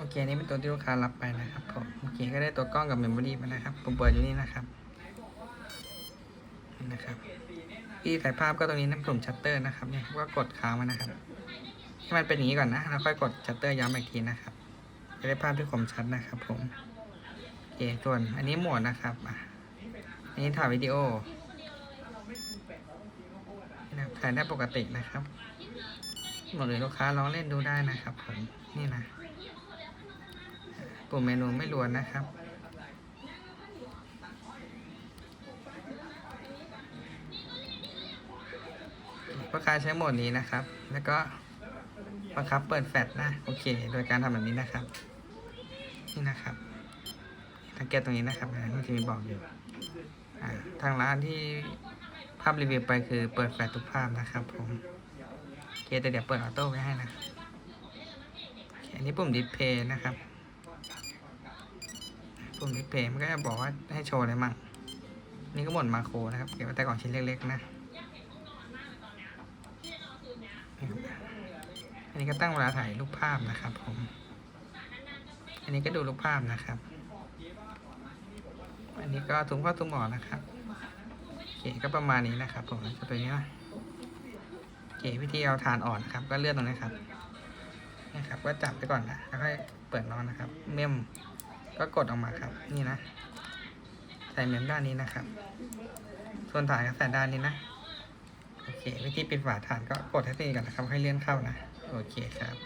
โอเคนี่เป็นตัวที่ลูกค้ารับไปนะครับผมโอเคก็ได้ตัวกล้องกับเมมโมรี่มานะครับ ผมเปิดอยู่นี่นะครับนะครับที่ถ่ายภาพก็ตรงนี้นะปุ่มชัตเตอร์นะครับเนี่ยก็กดค้างมานะครับให้มันเป็นอย่างนี้ก่อนนะแล้วค่อยกดชัตเตอร์ย้ำอีกทีนะครับจะได้ภาพที่คมชัดนะครับ ผมโอเคส่วนอันนี้โหมดนะครับอะอันนี้ถ่ายวิดีโอนะถ่ายได้ปกตินะครับหมดเลยลูกค้าลองเล่นดูได้นะครับผมนี่นะ ปุ่มเมนูไม่ล้วนนะครับ ลูกค้าใช้โหมดนี้นะครับ แล้วก็บังคับเปิดแฟลชนะ โอเค โดยการทำแบบนี้นะครับ นี่นะครับสังเกตตรงนี้นะครับที่มีบอกอยู่อ่าทางร้านที่ภาพรีวิวไปคือเปิดแฟลชทุกภาพนะครับผมโอเคแต่เดี๋ยวเปิดออโต้ไว้ให้นะอันนี้ปุ่มดิสเพย์นะครับ ปุ่มดิสเพย์มันก็จะบอกว่าให้โชว์อะไรมั่ง นี่ก็หมดมาโครนะครับ เก็บไว้แต่กล่องชิ้นเล็กๆนะ อันนี้ก็ตั้งเวลาถ่ายรูปภาพนะครับผม อันนี้ก็ดูรูปภาพนะครับ อันนี้ก็ถุงเข้าถุงออกนะครับโอเคก็ประมาณนี้นะครับผมจะตัวนี้นะโอเควิธีเอาฐานอ่อนนะครับ ก็เลื่อนตรงนี้ครับนะครับ ก็จับไปก่อนนะแล้วค่อยเปิดนอนนะครับ เมม ก็กดออกมาครับ นี่นะ ใส่เมมด้านนี้นะครับ ส่วนฐานก็ใส่ด้านนี้นะ โอเค วิธีปิดฝาฐานก็กดให้ตีก่อนนะครับ ให้เลื่อนเข้านะ โอเคครับ